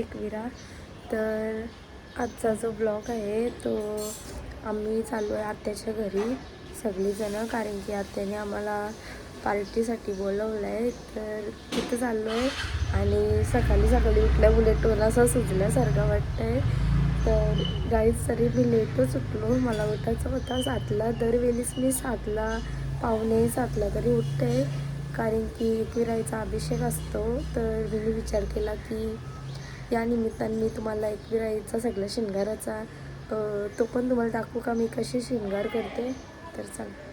एकविरा तर आजचा जो ब्लॉग आहे तो आम्ही चाललो आहे आत्याच्या घरी. सगळीजणं कारण की आत्याने आम्हाला पार्टीसाठी बोलवलं आहे तर तिथं चाललो आहे आणि सकाळी सकाळी उठल्या बुलेटवर असं सुजल्यासारखं वाटतं आहे तर गाईज तरी मी लेटच उठलो. मला उठायचं होता सातला. दरवेळीस मी सातला पाहुणे सातला तरी उठते. कारण की एकविराईचा अभिषेक असतो. तर मी विचार केला की या निमित्ताने मी तुम्हाला एकविराईचा सगळ्या शिंगाराचा तो पण तुम्हाला दाखवू का? मी कशी शिंगार करते? तर चला.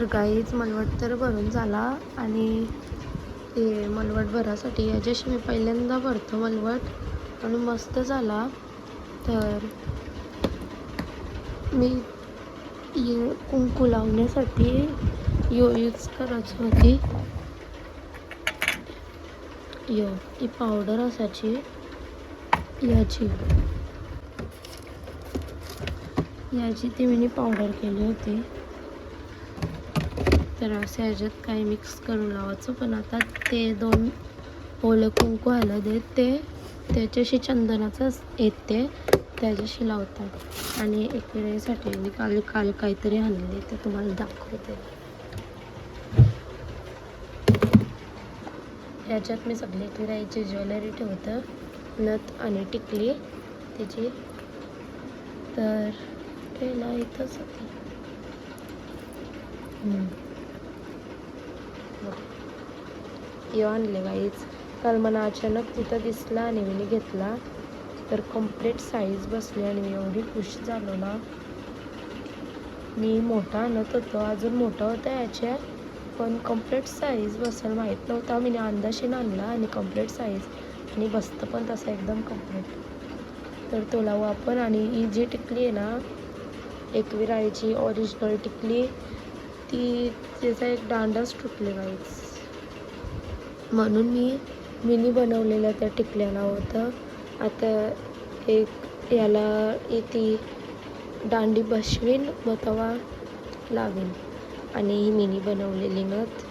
तर गाईज मलवट तर भरून झाला आणि ते मलवट भरासाठी याच्याशी मी पहिल्यांदा भरतो मलवट. आणि मस्त झाला. तर मी ये कुंकू लावण्यासाठी यो यूज करायची होती. यो ती पावडर असायची. याची. याची ती मी पावडर केली होती. तर असं ह्याच्यात काही मिक्स करून लावायचं. पण आता ते दोन ओलं कुंकू हळद ते त्याच्याशी चंदनाचंच येते. त्याच्याशी लावतात. आणि एक वेळेसाठी मी काल काल काहीतरी आणले ते तुम्हाला दाखवते. ह्याच्यात मी सगळे किरायची ज्वेलरी ठेवतं. नथ आणि टिकली त्याची. तर ट्रेला इथंच होती यो आणले गाईज. काल मला अचानक तिथं दिसला आणि मी घेतला. तर कंप्लीट साईज बसली आणि मी एवढी खुश झालो ना. मी मोठा आणत होतो. अजून मोठा होता याच्या पण कंप्लीट साईज बसायला माहीत नव्हता. मी अंदाशीनं आणला आणि कंप्लीट साईज आणि बसतं पण तसं एकदम कंप्लीट तर तो लावू आपण आणि ही जी टिकली आहे ना. एकवीर आईची ऑरिजिनल टिकली. ती त्याचा एक दांडाच तुटले गाईच म्हणून मी मिनी बनवलेल्या त्या टिकल्याला होतं. आता एक याला ती दांडी बसवीन मग तेव्हा लावीन. आणि ही मिनी बनवलेली नथ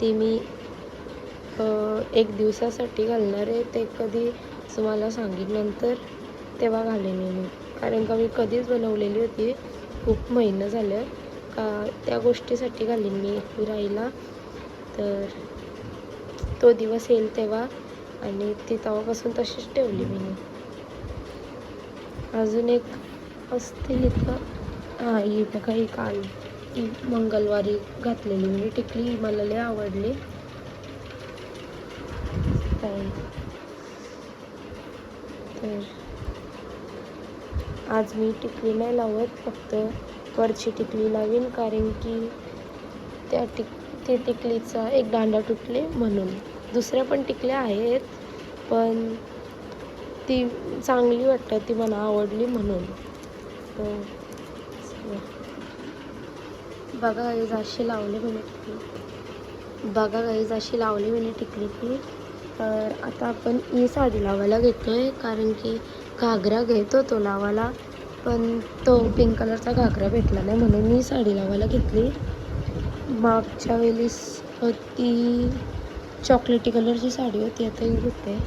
ती मी एक दिवसासाठी घालणार आहे ते कधी तुम्हाला सांगेन नंतर तेव्हा घालेन मी. कारण का मी कधीच बनवलेली होती खूप महिनं झालं. का त्या गोष्टीसाठी घालीन मी राईला तर तो दिवस येईल तेव्हा. आणि ती तेव्हापासून तशीच ठेवली मी. अजून एक असतील इथं. हां ही बघा ही काल मंगळवारी घातलेली. मी टिकली ही मला लय आवडली. तर. आज मी टिकली नाही लावत फक्त वरची टिकली लावीन कारण की त्या टिक ते टिकलीचा एक दांडा तुटले म्हणून. दुसऱ्या पण टिकल्या आहेत पण ती चांगली वाटतं ती मला आवडली म्हणून. हो. बघा गाईज अशी लावली म्हणे टिकली. बघा गाईज अशी लावली म्हणे टिकली ती. तर आता आपण ही साडी लावायला घेतो आहे कारण की घागरा घेतो तो लावायला पण तो पिंक कलरचा घागरा भेटला नाही म्हणून मी साडी लावायला घेतली. मागच्या वेळेस ती चॉकलेटी कलरची साडी होती आता येऊ होते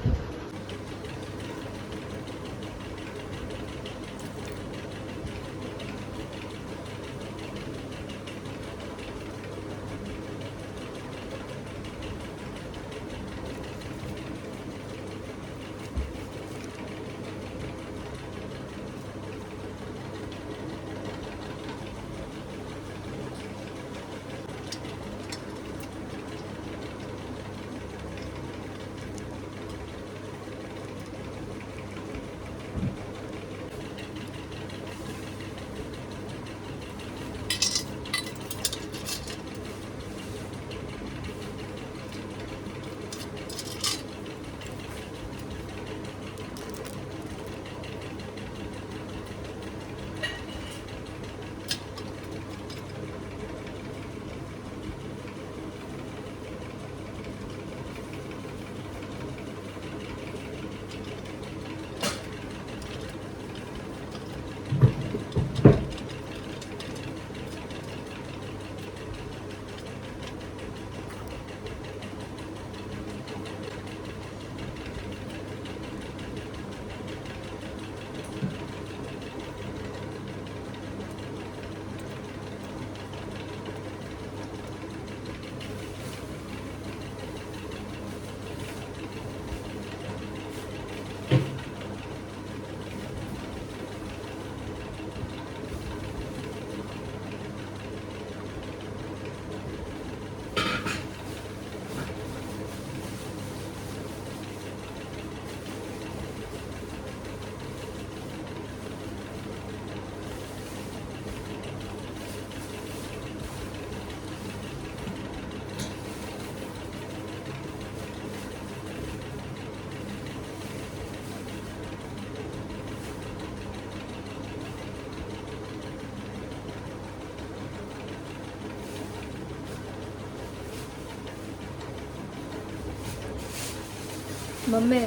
मम्मी.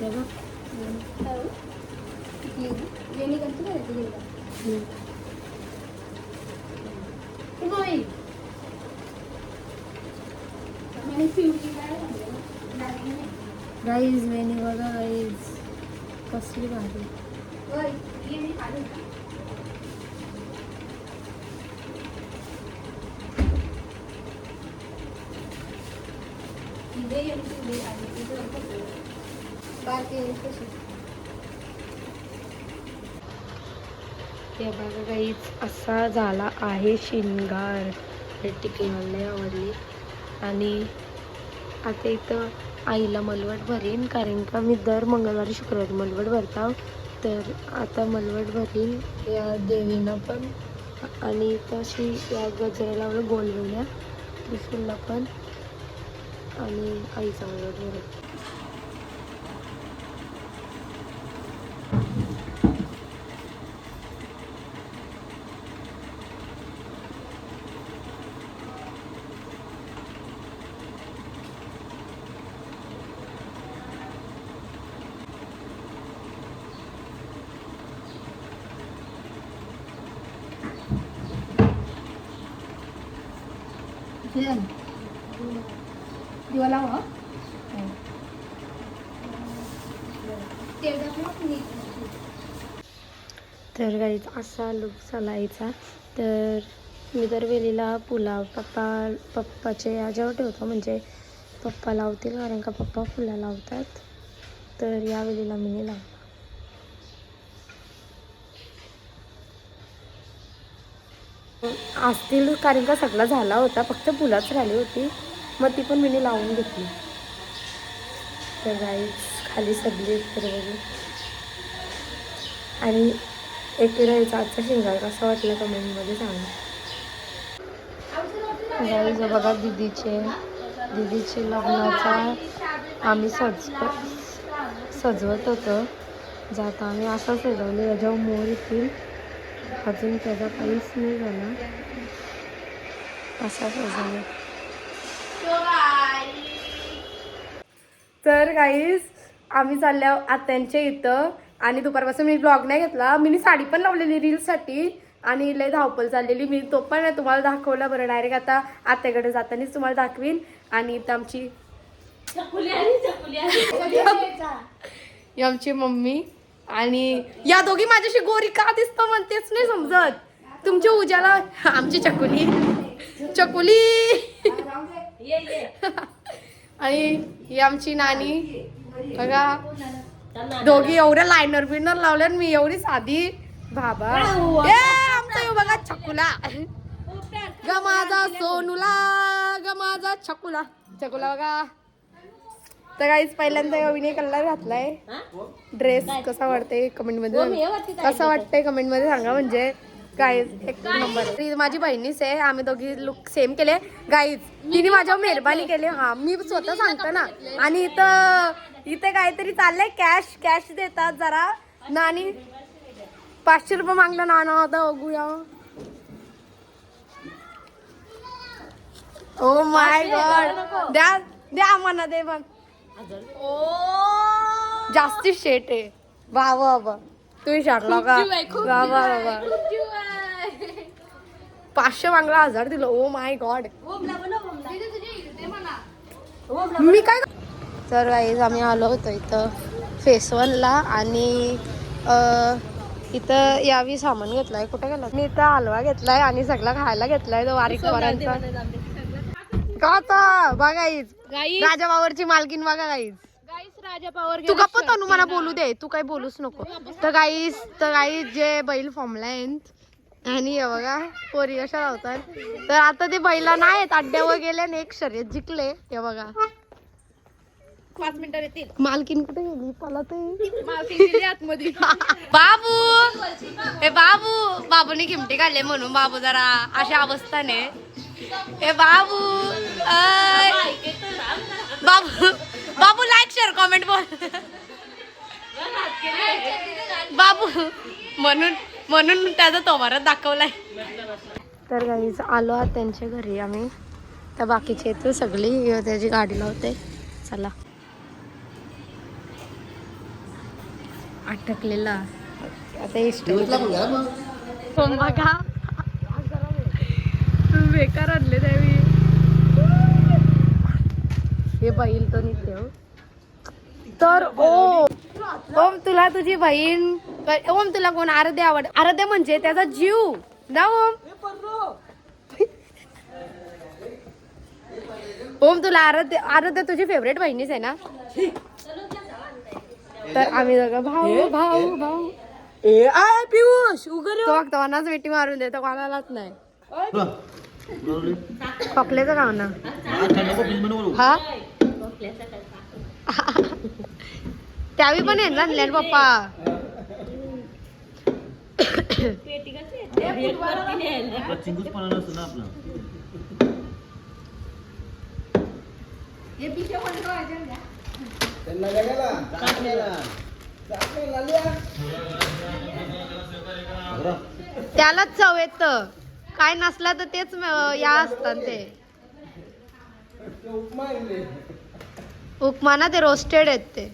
राईस बघ हम्म. गाईज वेणी बघा गाईज कसली भारी ते बघा गाईज असा झाला आहे शिंगार. हे टिकली मला आवडली. आणि आता इथं आईला मलवट भरीन कारण का मी दर मंगळवारी शुक्रवारी मलवट भरता हो. तर आता मलवट भरीन या देवीनं पण. आणि तशी या गजऱ्याला लावलं गोलवेल्या त्रिशूलला पण. आणि आईचा मुलगा बरोबर दिवा लावा तर काही असा लुक चालायचा तर मी तर वेलीला पुलाव पप्पा पप्पाचे याच्यावर ठेवतो म्हणजे पप्पा लावतील कारण का पप्पा फुला लावतात. तर या वेलीला मी लावतो असतील कारण का सगळा झाला होता फक्त फुलाच राहिली होती. मग ती पण मी लावून घेतली. तर गाई खाली सगळी तर बघू. आणि राहायचा आजचा शिंगार कसा वाटला कमेंटमध्ये सांगा. गाईज बघा दिदीचे दिदीचे लग्नाचा आम्ही सज सजवत होतो. जाता आम्ही असं सजवले याच्यावर मोर येतील अजून त्याचा काहीच नाही झाला. असा सजवला तर काहीच आम्ही चालल्या आत्यांच्या इथं आणि दुपारपासून मी ब्लॉग नाही घेतला. मी साडी पण लावलेली रील्ससाठी आणि लय धावपल चाललेली. मी तो पण नाही तुम्हाला दाखवला बरं. डायरेक्ट आता आत्याकडे जातानाच तुम्हाला दाखवीन. आणि इथं आमची आमची मम्मी. आणि या दोघी माझ्याशी गोरी का दिसतं म्हणतेच नाही समजत. तुमच्या उज्याला आमची चकुली. चकुली. आणि ही आमची नानी. बघा. दोघी एवढ्या लायनर बिनर लावल्या आणि मी एवढी साधी बाबा ए आमचा बघा छकुला ग माझा सोनुला ग माझा छकुला छकुला बघा. तर काहीच पहिल्यांदा अभिनय कलर घातलाय. ड्रेस कसा वाटते कमेंटमध्ये कसा वाटतंय कमेंटमध्ये सांगा म्हणजे. गाईज एक नंबर माझी बहिणीच आहे. आम्ही दोघी लुक सेम केले. गाईज तिने माझ्यावर मेहरबानी केली. हा मी स्वतः सांगतो ना. आणि इथं इथे काहीतरी चाललंय. कॅश कॅश देतात जरा. नानी पाचशे रुपये मागला नाना. होता बघूया. ओ माय गॉड द्या द्या म्हणा दे मग जास्ती शेट आहे. वा वा वा. तुम्ही शाकला का वा वा वा. वा पाचशे मागला हजार दिलं. ओ माय गॉड मी काय तर वाईज आम्ही आलो होतो इथं फेस वनला आणि इथं यावी सामान घेतलंय. कुठे गेला मी इथं हलवा घेतलाय आणि सगळा खायला घेतलाय. तो वारीक वरांचा. का आता? बघाईच राजा बावरची मालकीन बघा गाईज राजा पावर तू गप्प तनु मला बोलू दे तू काही बोलूच नको. तर गाईस तर गाईस जे बैल फॉर्मला आहेत आणि हे बघा पोरी अशा लावतात तर आता ते बैला नाही अड्ड्यावर गेले आणि एक शर्यत जिंकले. हे बघा. पाच मिनिटं येतील. मालकीन कुठे गेली? मला ते मालकी आतमध्ये. बाबू! हे बाबू! बाबूने किमटी काढले म्हणून बाबू जरा अशा अवस्थाने. हे बाबू. बाबू बाबू लाईक शेअर कॉमेंट बोल. बाबू म्हणून म्हणून त्याचा तोमारात दाखवलाय. तर गाईच आलो आत त्यांच्या घरी आम्ही. तर बाकीचे येतो सगळी त्याची गाडी लावते. चला. अटकलेला. आता इष्ट बघा. बेकार आणले त्यावेळी. हे बैल तो निघते हो. तर ओ ओम तुला तुझी बहीण ओम तुला कोण आराध्य आवड आराध्य म्हणजे त्याचा जीव. ना ओम? ओम तुला आराध्य आराध्य तुझी फेवरेट बहिणीच आहे ना? तर आम्ही दोघं भाऊ भाऊ भाऊ. ए आय पियुष उगर तो वेटी मारून देतो कोणालाच नाही. खोकल्याचं गाव ना. हा? त्यावेळी पण येणार आणले पप्पा. त्यालाच चव येत. काय नसला तर तेच या असतात ते. उपमा ना ते रोस्टेड आहेत ते.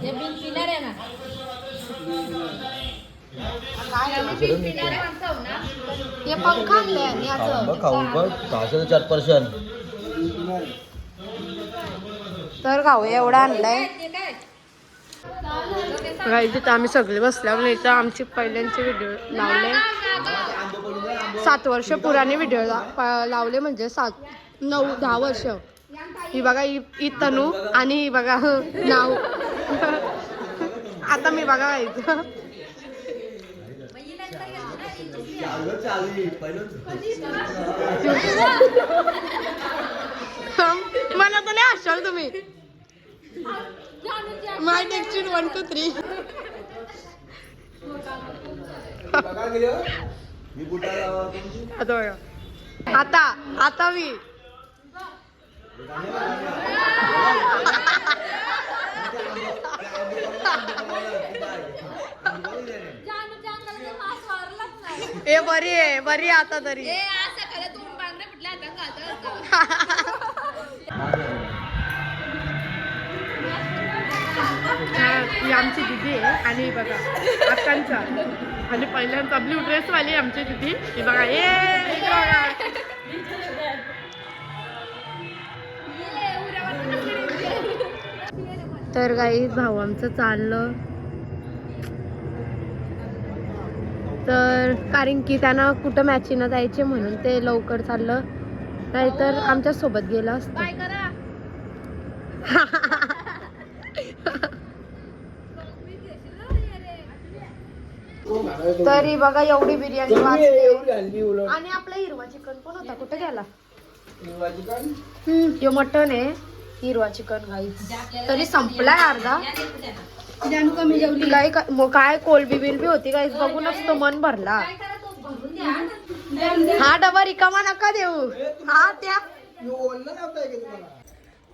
हे हे पंखा आणि खाऊ सहाशे चार पर्सेंट. तर खाऊ एवढा आणलाय. तिथं आम्ही सगळे बसल्यावर इथं आमचे पहिल्यांचे व्हिडिओ लावले. सात वर्ष पुराने व्हिडिओ लावले म्हणजे सात नऊ दहा वर्ष. ही बघा ही ही तनू आणि ही बघा नाव. आता मी बघा इथं मला तर नाही असाल तुम्ही. My texted one two three आता. आता आता मी. ए बरी आहे बरी आता तरी. ही आमची दिदी आहे. आणि बघा अक्कांचा आणि पहिल्यांदा ब्ल्यू ड्रेस वाली आमची दिदी. ही बघा ए. तर काही भाऊ आमचं चाललं. तर कारण की त्यांना कुठं मॅचीनं जायचे म्हणून ते लवकर चाललं. नाहीतर आमच्यासोबत गेलं असतं काय करा तरी बघा एवढी बिर्याणी वाचते आणि आपला हिरवा चिकन पण होता. कुठे गेला? हे मटन आहे. हिरवा चिकन गाईच तरी संपलाय अर्धा. काय मग काय कोलबी बिलबी होती गाईच बघूनच तो मन भरला. हा डबा रिकामा नका देऊ. हा त्या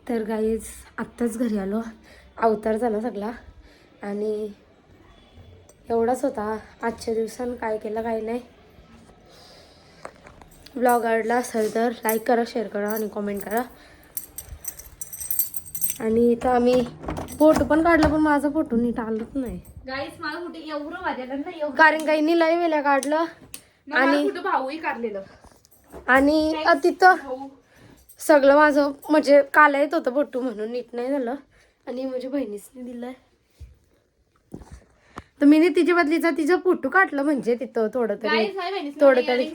तर गाईज आत्ताच घरी आलो. अवतार झाला सगळा. आणि एवढाच होता. आजच्या दिवसानं काय केलं काय नाही. ब्लॉग आवडला असेल तर लाईक करा शेअर करा आणि कमेंट करा. आणि इथं आम्ही फोटो पण काढला पण माझा फोटो नीट आलंच नाही. गाईस मला कुठे एवढं वाजायला ना एवढं. कारण काहींनी लय वेळा काढलं आणि कुठं भाऊही काढलेलं. आणि तिथं सगळं माझं म्हणजे काला येत होतं फोटो म्हणून नीट नाही झालं. आणि माझ्या बहिणीसनी दिलंय. तर मी तिच्या बदलीचा तिचा फोटो काढलं म्हणजे तिथं थोडं तरी. थोडं तरी.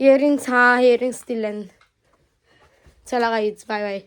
इयरिंग्स हा इयरिंग्स दिल्यान. चला गाईच बाय बाय